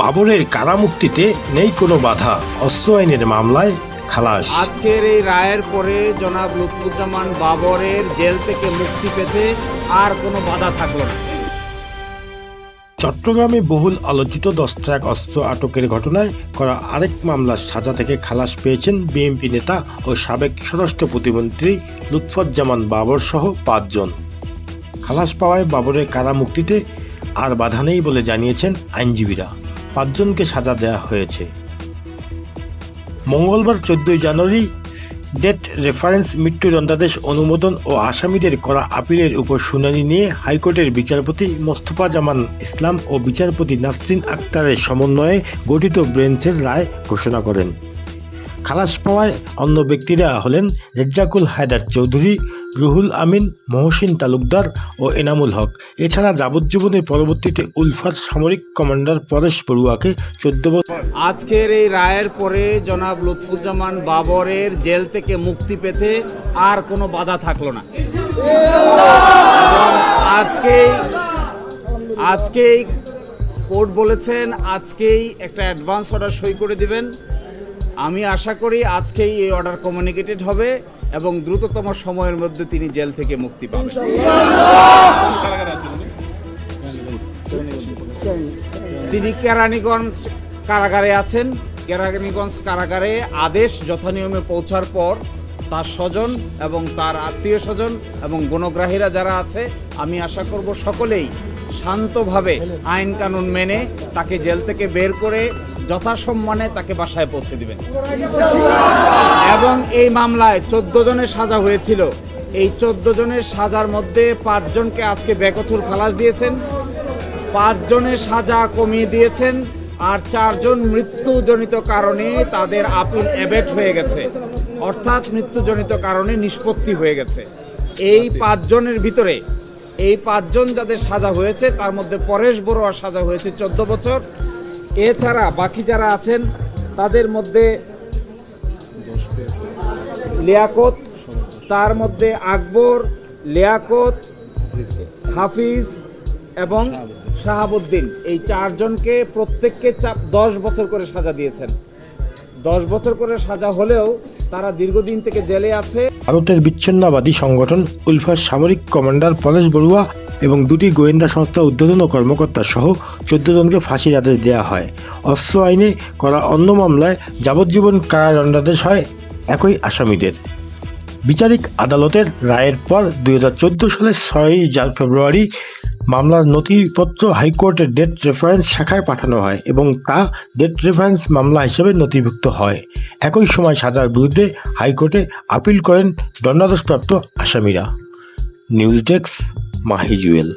বাবরের কারামুক্তিতে নেই কোনো বাধা। অস্ত্র আইনের মামলায় খালাস। আজকের এই রায়ের পরে জনাব লুৎফুজ্জামান বাবরের জেল থেকে মুক্তি পেতে আর কোনো বাধা থাকল না। চট্টগ্রামে বহুল আলোচিত দশ ট্রাক অস্ত্র আটকের ঘটনায় করা আরেক মামলার সাজা থেকে খালাস পেয়েছেন বিএনপি নেতা ও সাবেক স্বরাষ্ট্র প্রতিমন্ত্রী লুৎফুজ্জামান বাবর সহ পাঁচজন। খালাস পাওয়ায় বাবরের কারামুক্তিতে আর বাধা নেই বলে জানিয়েছেন আইনজীবীরা। পাঁচজনকে সাজা দেওয়া হয়েছে। মঙ্গলবার চোদ্দই জানুয়ারি ডেথ রেফারেন্স মৃত্যুদণ্ডাদেশ অনুমোদন ও আসামিদের করা আপিলের উপর শুনানি নিয়ে হাইকোর্টের বিচারপতি মোস্তফা জামান ইসলাম ও বিচারপতি নাসরিন আক্তারের সমন্বয়ে গঠিত বেঞ্চের রায় ঘোষণা করেন। খালাস পাওয়ায় অন্য ব্যক্তিরা হলেন রেজ্জাকুল হায়দার চৌধুরী রুহুল আমিন, মহসিন তালুকদার ও এনামুল হক। এছাড়া যাবজ্জীবনের পরবর্তীতে উলফার সামরিক কমান্ডার পরেশ বড়ুয়াকে চোদ্দ বছর আজকের এই রায়ের পরে জনাব লুৎফুজ্জামান বাবরের জেল থেকে মুক্তি পেতে আর কোনো বাধা থাকল না। এবং আজকেই আজকেই কোর্ট বলেছেন, আজকেই একটা অ্যাডভান্স অর্ডার সই করে দিবেন। আমি আশা করি আজকেই এই অর্ডার কমিউনিকেটেড হবে এবং দ্রুততম সময়ের মধ্যে তিনি জেল থেকে মুক্তি পাবেন। তিনি কেরানীগঞ্জ কারাগারে আছেন। কেরানীগঞ্জ কারাগারে আদেশ যথানিয়মে পৌঁছার পর তার স্বজন এবং তার আত্মীয় স্বজন এবং গণগ্রাহীরা যারা আছে, আমি আশা করব সকলেই শান্তভাবে আইন কানুন মেনে তাকে জেল থেকে বের করে যথাসম্মানে তাকে বাসায় পৌঁছে দিবেন। এবং এই মামলায় চোদ্দ জনের সাজা হয়েছিল। এই চোদ্দ জনের সাজার মধ্যে পাঁচজনকে আজকে বেকথুর খালাস দিয়েছেন পাঁচজনের সাজা কমিয়ে দিয়েছেন আর চারজন মৃত্যুজনিত কারণে তাদের আপিল অ্যাবেট হয়ে গেছে। অর্থাৎ মৃত্যুজনিত কারণে নিষ্পত্তি হয়ে গেছে। এই পাঁচজনের ভিতরে এই পাঁচজন যাদের সাজা হয়েছে তার মধ্যে পরেশ বড়ুয়ার সাজা হয়েছে চোদ্দ বছর এছাড়া বাকি যারা আছেন, তাদের মধ্যে লিয়াকত, তার মধ্যে আকবর, লিয়াকত, হাফিজ এবং শাহাবুদ্দিন। এই চারজনকে প্রত্যেককে চাপ দশ বছর করে সাজা দিয়েছেন। দশ বছর করে সাজা হলেও তারা দীর্ঘদিন থেকে জেলে আছে। ভারতের বিচ্ছিন্নবাদী সংগঠন উলফার সামরিক কমান্ডার পরেশ বড়ুয়া এবং দুটি গোয়েন্দা সংস্থা উদ্বোধন কর্মকর্তা সহ চোদ্দ জনকে ফাঁসির আদেশ দেওয়া হয়। অস্ত্র আইনে করা অন্য মামলায় যাবজ্জীবন কারাদণ্ডাদেশ হয় একই আসামিদের। বিচারিক আদালতের রায়ের পর দু হাজার চোদ্দ সালের ছয়ই ফেব্রুয়ারি মামলার নথিপত্র হাইকোর্টের ডেট রেফারেন্স শাখায় পাঠানো হয় এবং তা ডেট রেফারেন্স মামলা হিসেবে নথিভুক্ত হয়। একই সময় সাজার বিরুদ্ধে হাইকোর্টে আপিল করেন দণ্ডাদেশপ্রাপ্ত আসামিরা। News desk. माही ज्युएल